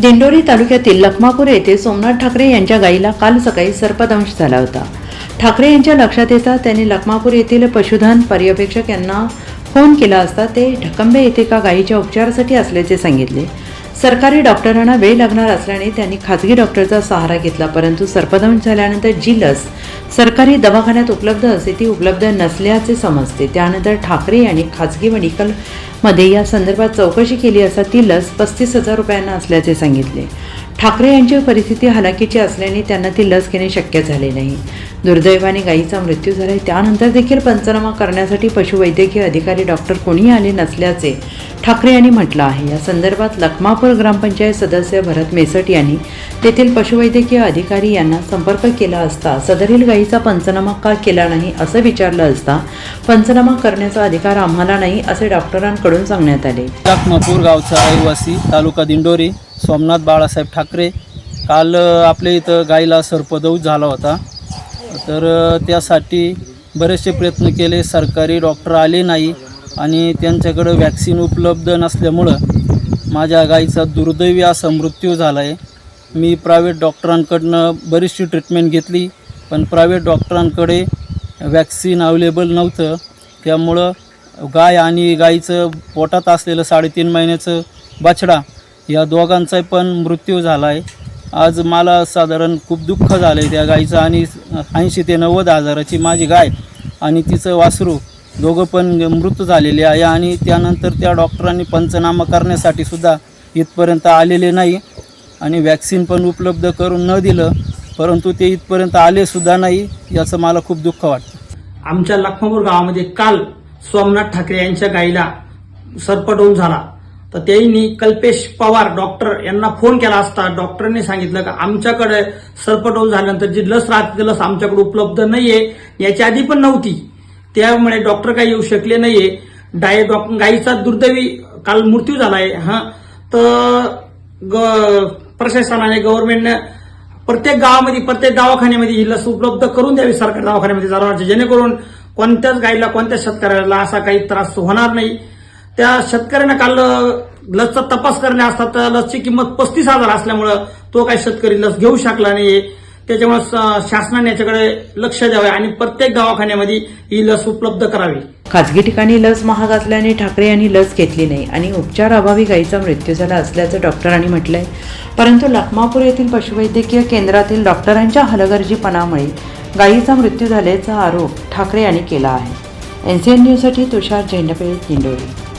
दिंडोरी तालुक्यातील लखमापूर येथे सोमनाथ ठाकरे यांच्या गायीला काल सकाळी सर्पदंश झाला होता. ठाकरे यांच्या लक्षात येता त्यांनी लखमापूर येथील पशुधन पर्यवेक्षक यांना फोन केला असता ते ढकंबे येथे का गायीच्या उपचारासाठी असल्याचे सांगितले. सरकारी डॉक्टरांना वेळ लागणार असल्याने त्यांनी खाजगी डॉक्टरचा सहारा घेतला परंतु सर्पदंश झाल्यानंतर जी लस सरकारी दवाखान्यात उपलब्ध असते ती उपलब्ध नसल्याचे समजते. त्यानंतर ठाकरे यांनी खाजगी मेडिकलमध्ये या संदर्भात चौकशी केली असता ती लस पस्तीस हजार रुपयांना असल्याचे सांगितले. ठाकरे यांची परिस्थिती हलाखीची असल्याने त्यांना ती लस घेणे शक्य झाले नाही. दुर्दैवाने गायीचा मृत्यू झाला त्यानंतर देखील पंचनामा करण्यासाठी पशुवैद्यकीय अधिकारी डॉक्टर कोणी आले नसल्याचे ठाकरे यांनी म्हटलं आहे. या संदर्भात लखमापूर ग्रामपंचायत सदस्य भरत मेसट यांनी तेथील पशुवैद्यकीय अधिकारी यांना संपर्क केला असता सदरील गायीचा पंचनामा का केला नाही असं विचारलं असता पंचनामा करण्याचा अधिकार आम्हाला नाही असे डॉक्टरांकडून सांगण्यात आले. लखमापूर गावचा रहिवासी तालुका दिंडोरी सोमनाथ बाळासाहेब ठाकरे. काल आपल्या इथं गाईला सर्पदौष झाला होता. तर त्यासाठी बरेचसे प्रयत्न केले. सरकारी डॉक्टर आले नाही आणि त्यांच्याकडं वॅक्सिन उपलब्ध नसल्यामुळं माझ्या गाईचा दुर्दैवी असा मृत्यू झाला आहे मी प्रायव्हेट डॉक्टरांकडनं बरीचशी ट्रीटमेंट घेतली पण प्रायव्हेट डॉक्टरांकडे वॅक्सिन अवेलेबल नव्हतं. त्यामुळं गाय आणि गाईचं पोटात असलेलं साडेतीन महिन्याचं बछडा या दोघांचा पण मृत्यू झाला आहे आज मला साधारण खूप दुःख झालं आहे त्या गाईचं आणि ऐंशी ते नव्वद हजाराची माझी गाय आणि तिचं वासरू दोघं पण मृत झालेले आहे आणि त्यानंतर त्या डॉक्टरांनी पंचनामा करण्यासाठी सुद्धा इथपर्यंत आलेले नाही आणि वॅक्सिन पण उपलब्ध करून न दिलं परंतु ते इथपर्यंत आले सुद्धा नाही याचं मला खूप दुःख वाटतं. आमच्या लखमापूर गावामध्ये काल सोमनाथ ठाकरे यांच्या गाईला सर्पडोल झाला. तर त्यांनी कल्पेश पवार डॉक्टर यांना फोन केला असता. डॉक्टरांनी सांगितलं की आमच्याकडे सर्पडोल झाल्यानंतर जी लस राहते ती लस आमच्याकडे उपलब्ध नाहीये. याच्या आधी पण नव्हती. त्यामुळे डॉक्टर काही येऊ शकले नाहीये. डाय डॉक गाईचा दुर्दैवी काल मृत्यू झालाय हा. तर ग प्रशासनाने गव्हर्नमेंटने प्रत्येक गावामध्ये प्रत्येक दवाखान्यामध्ये ही लस उपलब्ध करून द्यावी. सरकारी दवाखान्यामध्ये जनावरांची जेणेकरून कोणत्याच गाईला कोणत्या शेतकऱ्याला असा काही त्रास होणार नाही. त्या शेतकऱ्यानं काल लसचा तपास करणे असतात तर लसची किंमत पस्तीस हजार असल्यामुळं तो काही शेतकरी लस घेऊ शकला नाही त्याच्यामुळे शासनाने याच्याकडे लक्ष द्यावे आणि प्रत्येक दवाखान्यामध्ये ही लस उपलब्ध करावी. खाजगी ठिकाणी लस महाग असल्याने ठाकरे यांनी लस घेतली नाही आणि उपचार अभावी गायीचा मृत्यू झाला असल्याचं डॉक्टरांनी म्हटलंय. परंतु लखमापूर येथील पशुवैद्यकीय केंद्रातील डॉक्टरांच्या हलगर्जीपणामुळे गायीचा मृत्यू झाल्याचा आरोप ठाकरे यांनी केला आहे. एनसीएन न्यूजसाठी तुषार झेंडपे दिंडोरी.